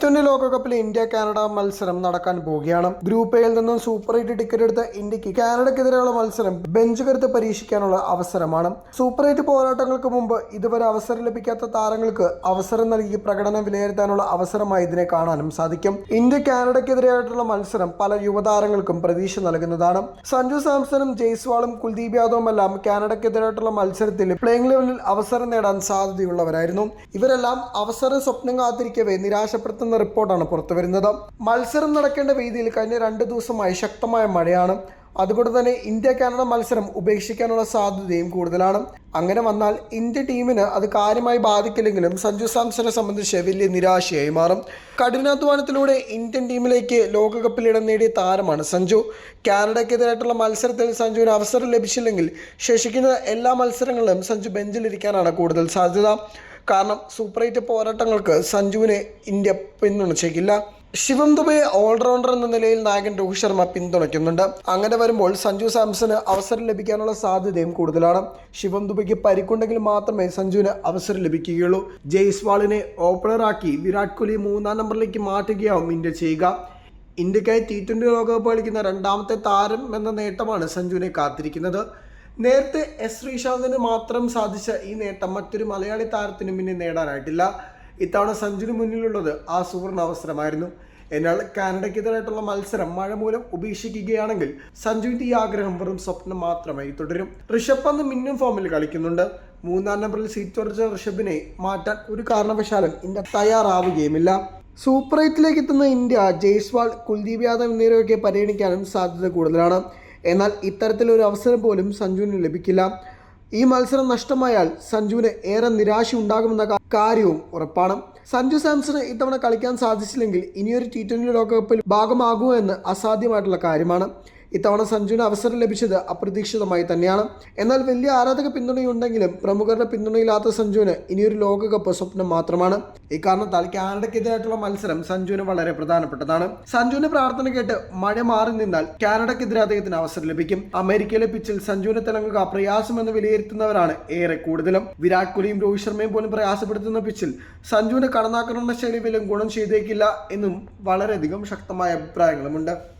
Twenty ലോകകപ്പിൽ India Canada മത്സരം നടക്കാൻ പോവുകയാണ്. ഗ്രൂപ്പ് എയിൽ നിന്നും സൂപ്പർ എയ്റ്റ് ടിക്കറ്റ് എടുത്ത ഇന്ത്യയ്ക്ക് കാനഡക്കെതിരെയുള്ള മത്സരം ബെഞ്ച് കരുത്ത് പരീക്ഷിക്കാനുള്ള അവസരമാണ്. സൂപ്പർ എയ്റ്റ് പോരാട്ടങ്ങൾക്ക് മുമ്പ് ഇതുവരെ അവസരം ലഭിക്കാത്ത താരങ്ങൾക്ക് അവസരം നൽകി പ്രകടനം വിലയിരുത്താനുള്ള അവസരമായി ഇതിനെ കാണാനും സാധിക്കും. ഇന്ത്യ കാനഡക്കെതിരായിട്ടുള്ള മത്സരം പല യുവതാരങ്ങൾക്കും പ്രതീക്ഷ നൽകുന്നതാണ്. സഞ്ജു സാംസണും ജയ്സ്വാളും കുൽദീപ് യാദവും എല്ലാം കാനഡക്കെതിരായിട്ടുള്ള മത്സരത്തിൽ പ്ലേയിങ് ലെവലിൽ അവസരം നേടാൻ സാധ്യതയുള്ളവരായിരുന്നു. ഇവരെല്ലാം അവസര സ്വപ്നം കാത്തിരിക്കവേ നിരാശപ്പെടുത്തുന്ന റിപ്പോർട്ടാണ് പുറത്തുവരുന്നത് മത്സരം നടക്കേണ്ട വേദിയിൽ കഴിഞ്ഞ രണ്ട് ദിവസമായി ശക്തമായ മഴയാണ്. അതുകൊണ്ട് തന്നെ ഇന്ത്യ കാനഡ മത്സരം ഉപേക്ഷിക്കാനുള്ള സാധ്യതയും കൂടുതലാണ്. അങ്ങനെ വന്നാൽ ഇന്ത്യ ടീമിന് അത് കാര്യമായി ബാധിക്കില്ലെങ്കിലും സഞ്ജു സാംസനെ സംബന്ധിച്ച് വലിയ നിരാശയായി മാറും. കഠിനാധ്വാനത്തിലൂടെ ഇന്ത്യൻ ടീമിലേക്ക് ലോകകപ്പിൽ ഇടം നേടിയ താരമാണ് സഞ്ജു. കാനഡയ്ക്കെതിരായിട്ടുള്ള മത്സരത്തിൽ സഞ്ജുവിന് അവസരം ലഭിച്ചില്ലെങ്കിൽ ശേഷിക്കുന്ന എല്ലാ മത്സരങ്ങളിലും സഞ്ജു ബെഞ്ചിലിരിക്കാനാണ് കൂടുതൽ സാധ്യത. കാരണം സൂപ്പർ എയ്റ്റ് പോരാട്ടങ്ങൾക്ക് സഞ്ജുവിനെ ഇന്ത്യ പിന്തുണച്ചേക്കില്ല. ശിവം ദുബെ ഓൾറൗണ്ടർ എന്ന നിലയിൽ നായകൻ രോഹിത് ശർമ്മ പിന്തുണയ്ക്കുന്നുണ്ട്. അങ്ങനെ വരുമ്പോൾ സഞ്ജു സാംസന് അവസരം ലഭിക്കാനുള്ള സാധ്യതയും കൂടുതലാണ്. ശിവം ദുബെക്ക് പരിക്കുണ്ടെങ്കിൽ മാത്രമേ സഞ്ജുവിന് അവസരം ലഭിക്കുകയുള്ളൂ. ജയ്സ്വാളിനെ ഓപ്പണറാക്കി വിരാട് കോഹ്ലി മൂന്നാം നമ്പറിലേക്ക് മാറ്റുകയാവും ഇന്ത്യ ചെയ്യുക. ഇന്ത്യക്കായി ടി ട്വന്റി ലോകകപ്പ് കളിക്കുന്ന രണ്ടാമത്തെ താരം എന്ന നേട്ടമാണ് സഞ്ജുവിനെ കാത്തിരിക്കുന്നത്. നേരത്തെ എസ് ശ്രീശാന്തിന് മാത്രം സാധിച്ച ഈ നേട്ടം മറ്റൊരു മലയാളി താരത്തിനും പിന്നെ നേടാനായിട്ടില്ല. ഇത്തവണ സഞ്ജുവിന് മുന്നിലുള്ളത് ആ സുവർണ അവസരമായിരുന്നു. എന്നാൽ കാനഡയ്ക്കെതിരായിട്ടുള്ള മത്സരം മഴ മൂലം ഉപേക്ഷിക്കുകയാണെങ്കിൽ സഞ്ജുവിന്റെ ഈ ആഗ്രഹം വെറും സ്വപ്നം മാത്രമായി തുടരും. ഋഷഭ് പന്ത് മിന്നും ഫോമിൽ കളിക്കുന്നുണ്ട്. മൂന്നാം നമ്പറിൽ സീറ്റ് ഉറച്ച ഋഷഭിനെ മാറ്റാൻ ഒരു കാരണവശാലും ഇന്ത്യ തയ്യാറാവുകയുമില്ല. സൂപ്പർ എയ്റ്റിലേക്ക് എത്തുന്ന ഇന്ത്യ ജയ്സ്വാൾ കുൽദീപ് യാദവ് എന്നിവരെയൊക്കെ പരിഗണിക്കാനും സാധ്യത കൂടുതലാണ്. എന്നാൽ ഇത്തരത്തിലൊരു അവസരം പോലും സഞ്ജുവിന് ലഭിക്കില്ല. ഈ മത്സരം നഷ്ടമായാൽ സഞ്ജുവിന് ഏറെ നിരാശ ഉണ്ടാകുമെന്ന കാര്യവും ഉറപ്പാണ്. സഞ്ജു സാംസണ് ഇത്തവണ കളിക്കാൻ സാധിച്ചില്ലെങ്കിൽ ഇനിയൊരു ടി ട്വന്റി ലോകകപ്പിൽ ഭാഗമാകുമോ എന്ന് അസാധ്യമായിട്ടുള്ള കാര്യമാണ്. ഇത്തവണ സഞ്ജുവിന് അവസരം ലഭിച്ചത് അപ്രതീക്ഷിതമായി തന്നെയാണ്. എന്നാൽ വലിയ ആരാധക പിന്തുണയുണ്ടെങ്കിലും പ്രമുഖരുടെ പിന്തുണയില്ലാത്ത സഞ്ജുവിന് ഇനിയൊരു ലോകകപ്പ് സ്വപ്നം മാത്രമാണ്. ഇക്കാരണത്താൽ കാനഡയ്ക്കെതിരായിട്ടുള്ള മത്സരം സഞ്ജുവിന് വളരെ പ്രധാനപ്പെട്ടതാണ്. സഞ്ജുവിന്റെ പ്രാർത്ഥന കേട്ട് മഴ മാറി നിന്നാൽ കാനഡയ്ക്കെതിരെ അദ്ദേഹത്തിന് അവസരം ലഭിക്കും. അമേരിക്കയിലെ പിച്ചിൽ സഞ്ജുവിനെ തിളങ്ങുക പ്രയാസമെന്ന് വിലയിരുത്തുന്നവരാണ് ഏറെ കൂടുതലും. വിരാട് കോഹ്ലിയും രോഹിത് ശർമ്മയും പോലും പ്രയാസപ്പെടുത്തുന്ന പിച്ചിൽ സഞ്ജുവിന്റെ കടന്നാക്രമണ ശൈലി വിലും ഗുണം ചെയ്തേക്കില്ല എന്നും വളരെയധികം ശക്തമായ അഭിപ്രായങ്ങളുമുണ്ട്.